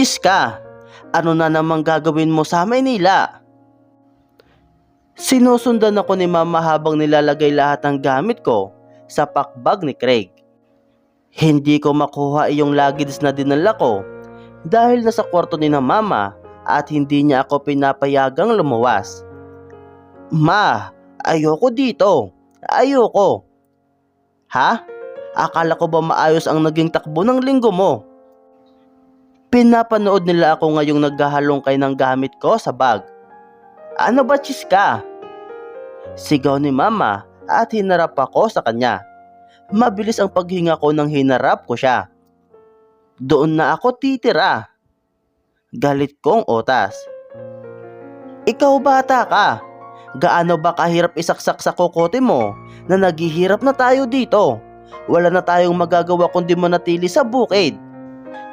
Chis ka! Ano na namang gagawin mo sa Maynila? Sinusundan ako ni Mama habang nilalagay lahat ng gamit ko sa pakbag ni Craig. Hindi ko makuha iyong luggage na dinala ko dahil nasa kwarto ni na Mama at hindi niya ako pinapayagang lumuwas. Ma, ayoko dito. Ayoko. Ha? Akala ko ba maayos ang naging takbo ng linggo mo? Pinapanood nila ako ngayong naghahalongkay ng gamit ko sa bag. Ano ba chiska? Sigaw ni mama at hinarap ako sa kanya. Mabilis ang paghinga ko nang hinarap ko siya. Doon na ako titira. Galit kong otas. Ikaw bata ka. Gaano ba kahirap isaksak sa kokote mo na naghihirap na tayo dito? Wala na tayong magagawa kundi manatili sa bukid.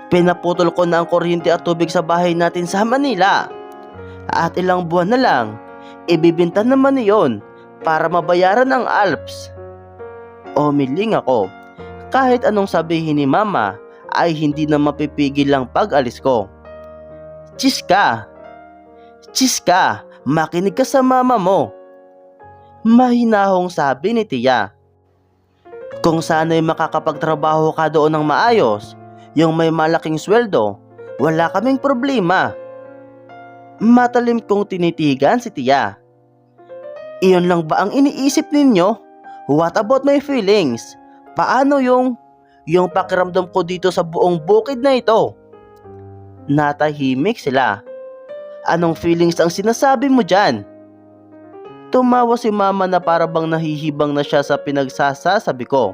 Pinaputol ko na ang kuryente at tubig sa bahay natin sa Manila. At ilang buwan na lang, ibibinta naman niyon para mabayaran ang Alps. Umiling ako. Kahit anong sabihin ni Mama ay hindi na mapipigil ang pag-alis ko. Chiska! Chiska! Makinig ka sa mama mo! Mahinahong sabi ni Tia. Kung sana'y makakapagtrabaho ka doon ng maayos, yung may malaking sweldo, wala kaming problema. Matalim kong tinitigan si Tia. Iyon lang ba ang iniisip ninyo? What about my feelings? Paano yung yung pakiramdam ko dito sa buong bukid na ito? Natahimik sila. Anong feelings ang sinasabi mo dyan? Tumawa si mama na para bang nahihibang na siya sa pinagsasasabi ko.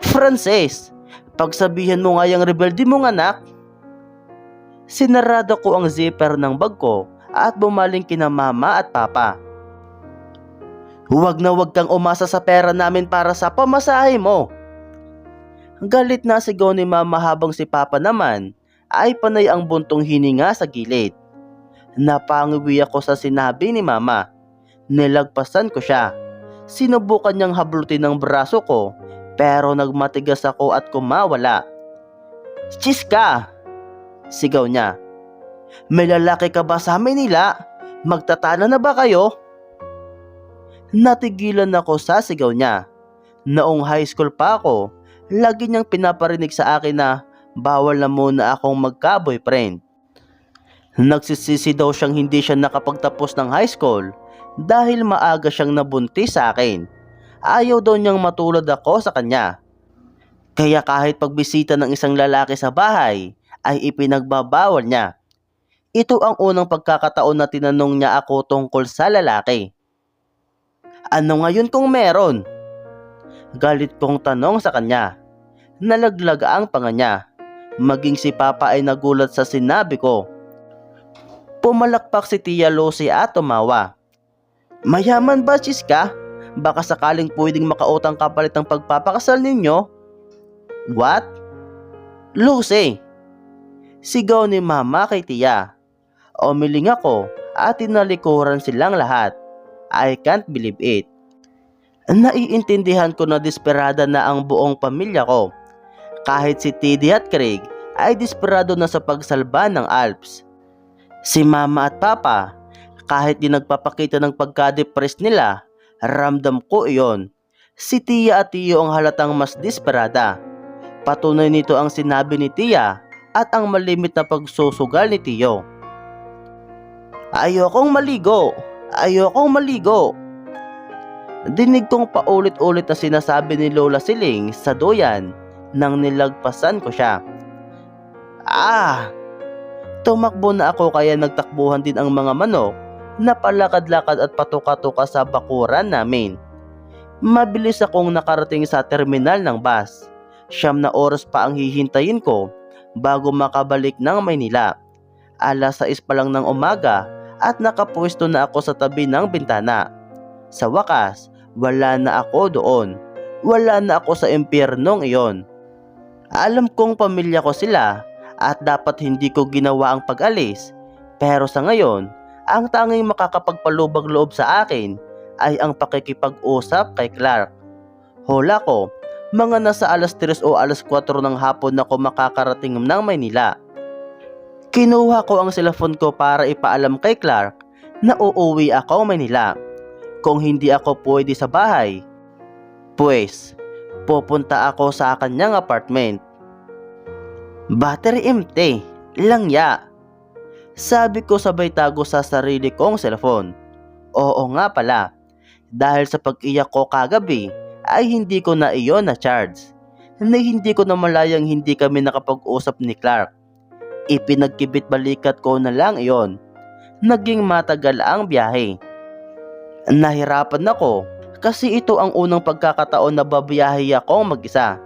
Frances, pagsabihan mo nga yung rebelde mong anak. Sinarado ko ang zipper ng bag ko at bumaling kina mama at papa. Huwag na huwag kang umasa sa pera namin para sa pamasahe mo. Galit na sigaw ni mama habang si papa naman ay panay ang buntong hininga sa gilid. Napangiwi ako sa sinabi ni mama. Nilagpasan ko siya. Sinubukan niyang hablutin ang braso ko pero nagmatigas ako at kumawala. Chiska! Sigaw niya. May lalaki ka ba sa Manila? Magtatana na ba kayo? Natigilan ako sa sigaw niya. Noong high school pa ako, lagi niyang pinaparinig sa akin na bawal na muna akong magka-boyfriend. Nagsisisi daw siyang hindi siya nakapagtapos ng high school dahil maaga siyang nabuntis sa akin. Ayaw daw niyang matulad ako sa kanya. Kaya kahit pagbisita ng isang lalaki sa bahay, ay ipinagbabawal niya. Ito ang unang pagkakataon na tinanong niya ako tungkol sa lalaki. Ano ngayon kung meron? Galit kong tanong sa kanya. Nalaglag ang panga niya. Maging si Papa ay nagulat sa sinabi ko. Pumalakpak si Tia Lucy at tumawa. Mayaman ba, Chiska? Baka sakaling pwedeng makautang kapalit ng pagpapakasal ninyo? What? Lucy! Sigaw ni Mama kay Tia. Umiling ako at tinalikuran silang lahat. I can't believe it. Naiintindihan ko na desperada na ang buong pamilya ko. Kahit si Tiddy at Craig ay desperado na sa pagsalba ng Alps. Si Mama at Papa, kahit di nagpapakita ng pagka-depressed nila, ramdam ko iyon. Si Tia at Tiyo ang halatang mas desperada. Patunay nito ang sinabi ni Tia at ang malimit na pagsusugal ni Tiyo. Ayokong maligo! Ayokong maligo! Dinig kong paulit-ulit na sinasabi ni Lola Siling sa doyan nang nilagpasan ko siya. Ah! Tumakbo na ako kaya nagtakbuhan din ang mga manok na palakad-lakad at patuka-tuka sa bakuran namin. Mabilis akong nakarating sa terminal ng bus. Siyam na oras pa ang hihintayin ko bago makabalik ng Maynila. Alas 6 pa lang ng umaga at nakapwesto na ako sa tabi ng bintana. Sa wakas, wala na ako doon. Wala na ako sa impyernong iyon. Alam kong pamilya ko sila at dapat hindi ko ginawa ang pag-alis. Pero sa ngayon, ang tanging makakapagpalubag loob sa akin ay ang pakikipag-usap kay Clark. Hula ko, mga nasa alas 3 o alas 4 ng hapon ako makakarating ng Maynila. Kinuha ko ang cellphone ko para ipaalam kay Clark na uuwi ako Manila. Kung hindi ako pwede sa bahay, pues pupunta ako sa kanyang apartment. Battery empty, langya. Sabi ko sabay tago sa sarili kong cellphone. Oo nga pala, dahil sa pag-iyak ko kagabi ay hindi ko na iyon na-charge. Na hindi ko na malayang hindi kami nakapag-usap ni Clark. Ipinagkibit balikat ko na lang iyon. Naging matagal ang biyahe. Nahirapan ako kasi ito ang unang pagkakataon na babiyahe akong mag-isa.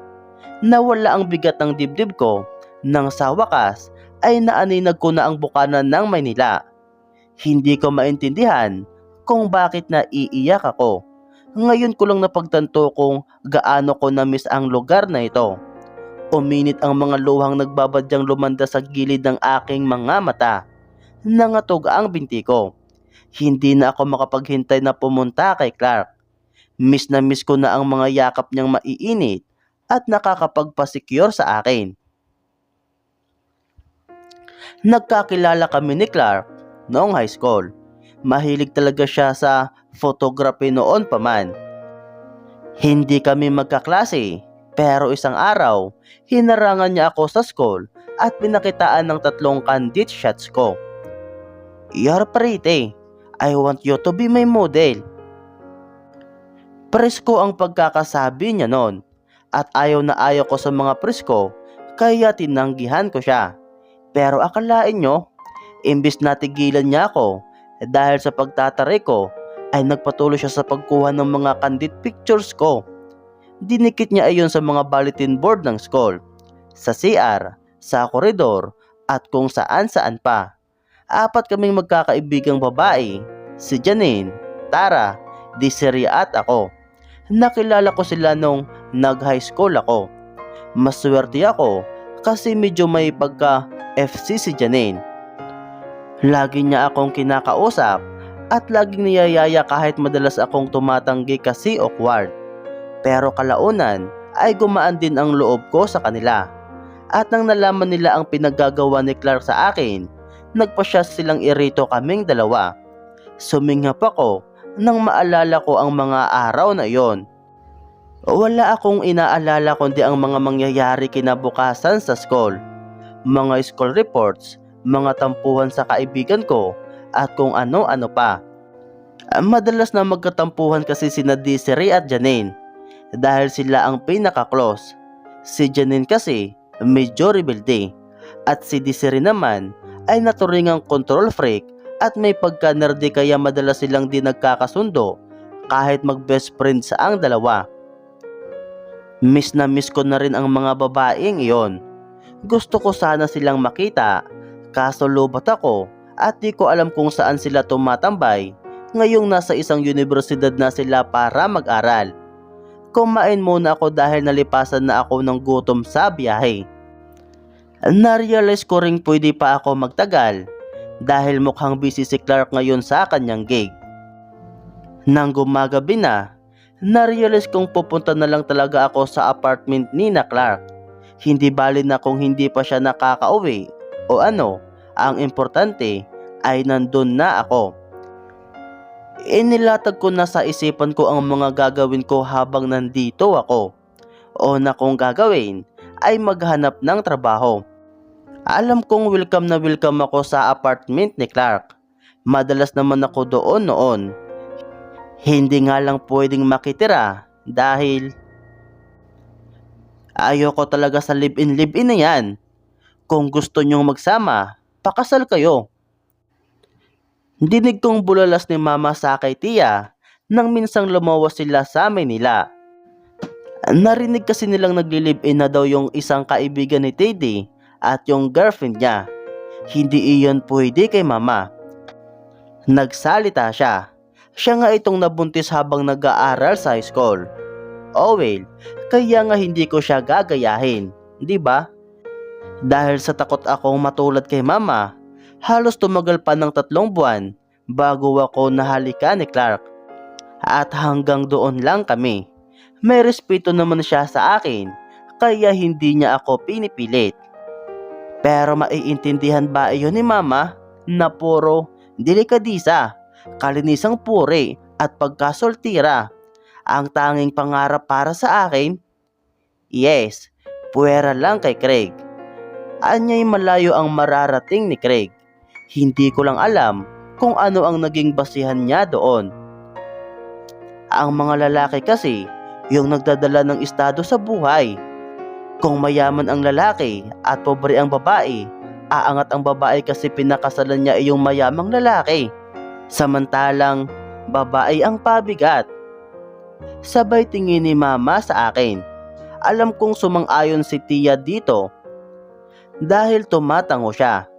Nawala ang bigat ng dibdib ko nang sa wakas ay naaninag ko na ang bukana ng Maynila. Hindi ko maintindihan kung bakit naiiyak ako. Ngayon ko lang napagtanto kung gaano ko na-miss ang lugar na ito. Uminit ang mga luhang nagbabadyang lumanda sa gilid ng aking mga mata. Nangatog ang binti ko. Hindi na ako makapaghintay na pumunta kay Clark. Miss na miss ko na ang mga yakap niyang maiinit at nakakapagpasecure sa akin. Nagkakilala kami ni Clark noong high school. Mahilig talaga siya sa photography noon pa man. Hindi kami magkaklase, pero isang araw, hinarangan niya ako sa school at pinakitaan ng tatlong candid shots ko. You're pretty. I want you to be my model. Presko ang pagkakasabi niya noon at ayaw na ayaw ko sa mga presko kaya tinanggihan ko siya. Pero akalain nyo, imbis na tigilan niya ako dahil sa pagtatari ko ay nagpatuloy siya sa pagkuha ng mga candid pictures ko. Dinikit niya ayon sa mga bulletin board ng school, sa CR, sa koridor at kung saan saan pa. Apat kaming magkakaibigang babae, si Janine, Tara, Desiree at ako. Nakilala ko sila nung nag-high school ako. Maswerte ako kasi medyo may pagka FC si Janine. Lagi niya akong kinakausap at laging niyayaya kahit madalas akong tumatanggi kasi awkward. Pero kalaunan ay gumaan din ang loob ko sa kanila. At nang nalaman nila ang pinaggagawa ni Clark sa akin, nagpasya silang irito kaming dalawa. Suminghap ako nang maalala ko ang mga araw na iyon. Wala akong inaalala kundi ang mga mangyayari kinabukasan sa school. Mga school reports, mga tampuhan sa kaibigan ko, at kung ano-ano pa. Madalas na magkatampuhan kasi sina Desiree at Janine dahil sila ang pinaka-close. Si Janine kasi medyo rebelde at si Desiree naman ay naturingang control freak at may pagka-nerdy kaya madalas silang di nagkakasundo kahit mag-best friends ang dalawa. Miss na miss ko na rin ang mga babaeng iyon. Gusto ko sana silang makita, kaso lubot ako at di ko alam kung saan sila tumatambay ngayong nasa isang universidad na sila para mag-aral. Kumain muna ako dahil nalipasan na ako ng gutom sa biyahe. Narealize ko ring pwede pa ako magtagal dahil mukhang busy si Clark ngayon sa kanyang gig. Nang gumagabi na, narealize kong pupunta na lang talaga ako sa apartment ni na Clark. Hindi bali na kung hindi pa siya nakakauwi o ano, ang importante ay nandun na ako. Inilatag ko na sa isipan ko ang mga gagawin ko habang nandito ako. O na kung gagawin ay maghanap ng trabaho. Alam kong welcome na welcome ako sa apartment ni Clark. Madalas naman ako doon noon. Hindi nga lang pwedeng makitira dahil ayoko talaga sa live-in live-in na yan. Kung gusto nyong magsama, pakasal kayo. Dinig kong bulalas ni mama sa kay tiya nang minsang lumawas sila sa Manila. Narinig kasi nilang nagli-live-in na daw yung isang kaibigan ni Teddy at yung girlfriend niya. Hindi iyon pwede kay mama. Nagsalita siya. Siya nga itong nabuntis habang nag-aaral sa high school. Oh well, kaya nga hindi ko siya gagayahin, di ba? Dahil sa takot akong matulad kay mama, halos tumagal pa ng tatlong buwan bago ako nahalika ni Clark. At hanggang doon lang kami. May respeto naman siya sa akin, kaya hindi niya ako pinipilit. Pero maiintindihan ba iyon ni mama na puro delikadisa, kalinisang puri at pagkasoltira ang tanging pangarap para sa akin? Yes, puwera lang kay Craig. Anyay malayo ang mararating ni Craig. Hindi ko lang alam kung ano ang naging basihan niya doon. Ang mga lalaki kasi, yung nagdadala ng estado sa buhay. Kung mayaman ang lalaki at pobre ang babae, aangat ang babae kasi pinakasalan niya yung mayamang lalaki. Samantalang, babae ang pabigat. Sabay tingin ni mama sa akin. Alam kong sumang-ayon si Tia dito. Dahil tumatango siya.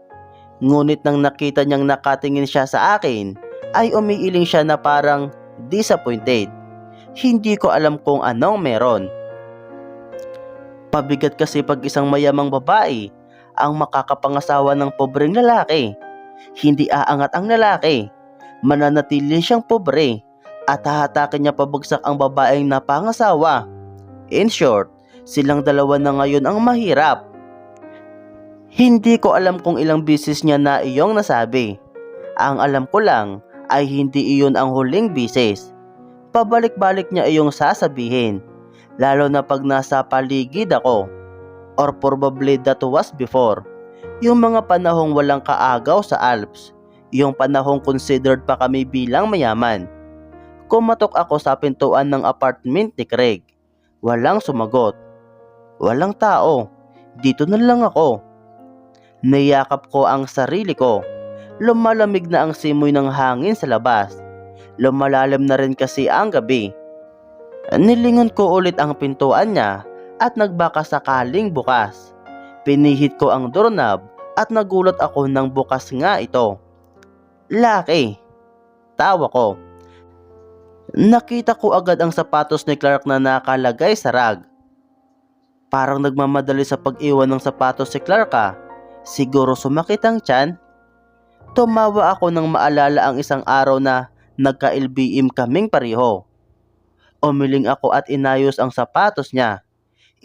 Ngunit nang nakita niyang nakatingin siya sa akin, ay umiiling siya na parang disappointed. Hindi ko alam kung anong meron. Pabigat kasi pag isang mayamang babae ang makakapangasawa ng pobreng lalaki. Hindi aangat ang lalaki. Mananatili siyang pobre at hahatakin niya pabagsak ang babaeng napangasawa. In short, silang dalawa na ngayon ang mahirap. Hindi ko alam kung ilang bisis niya na iyong nasabi. Ang alam ko lang ay hindi iyon ang huling bisis. Pabalik-balik niya iyong sasabihin, lalo na pag nasa paligid ako. Or probably that was before. Yung mga panahong walang kaagaw sa Alps. Yung panahong considered pa kami bilang mayaman. Kumatok ako sa pintuan ng apartment ni Craig. Walang sumagot. Walang tao. Dito na lang ako. Niyakap ko ang sarili ko. Lumalamig na ang simoy ng hangin sa labas. Lumalalim na rin kasi ang gabi. Nilingon ko ulit ang pintuan niya at nagbaka sakaling bukas. Pinihit ko ang doorknob at nagulat ako nang bukas nga ito. Laki. Tawa ko. Nakita ko agad ang sapatos ni Clark na nakalagay sa rag. Parang nagmamadali sa pag-iwan ng sapatos si Clark ah. Siguro sumakit ang tiyan. Tumawa ako nang maalala ang isang araw na nagka-LBM kaming pareho. Umiling ako at inayos ang sapatos niya.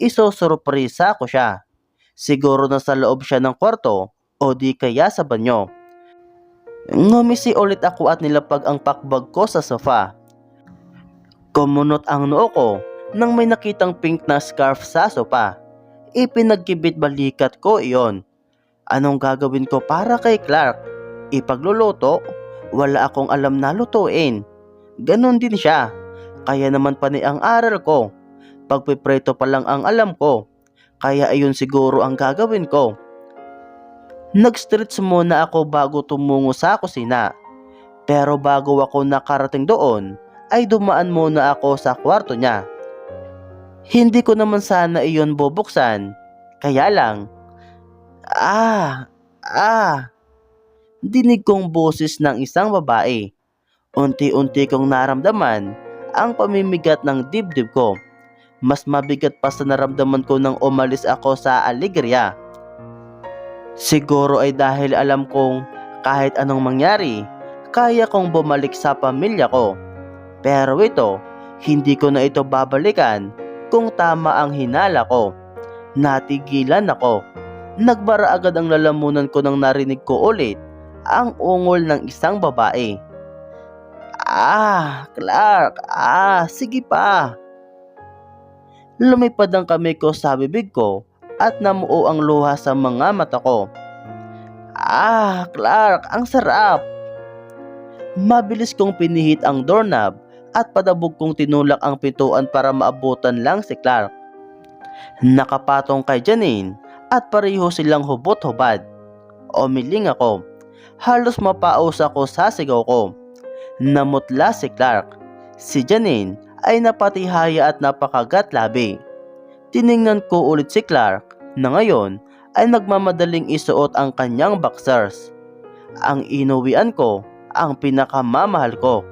Isosurpresa ko siya. Siguro na sa loob siya ng kwarto o di kaya sa banyo. Ngumisi ulit ako at nilapag ang pakbag ko sa sofa. Kumunot ang noo ko nang may nakitang pink na scarf sa sofa. Ipinagkibit balikat ko iyon. Anong gagawin ko para kay Clark? Ipagluluto? Wala akong alam na lutuin. Ganon din siya. Kaya naman pani ang aral ko. Pagpipreto pa lang ang alam ko. Kaya ayun siguro ang gagawin ko. Nag-stretch muna ako bago tumungo sa kusina. Pero bago ako nakarating doon, ay dumaan muna ako sa kwarto niya. Hindi ko naman sana iyon bubuksan. Kaya lang, ah, ah, dinig kong boses ng isang babae. Unti-unti kong naramdaman ang pamimigat ng dibdib ko. Mas mabigat pa sa naramdaman ko nang umalis ako sa Alegria. Siguro ay dahil alam kong kahit anong mangyari, kaya kong bumalik sa pamilya ko. Pero ito, hindi ko na ito babalikan kung tama ang hinala ko. Natigilan ako. Nagbara agad ang lalamunan ko nang narinig ko ulit ang ungol ng isang babae. Ah, Clark, ah, sige pa. Lumipad ang kamay ko sa bibig ko at namuo ang luha sa mga mata ko. Ah, Clark, ang sarap. Mabilis kong pinihit ang doorknob at padabog kong tinulak ang pintuan para maabutan lang si Clark. Nakapatong kay Janine at pareho silang hubot-hubad. Umiling ako. Halos mapaos ako sa sigaw ko. Namutla si Clark. Si Janine ay napatihaya at napakagat labi. Tiningnan ko ulit si Clark na ngayon ay nagmamadaling isuot ang kanyang boxers. Ang inuwian ko ang pinakamamahal ko.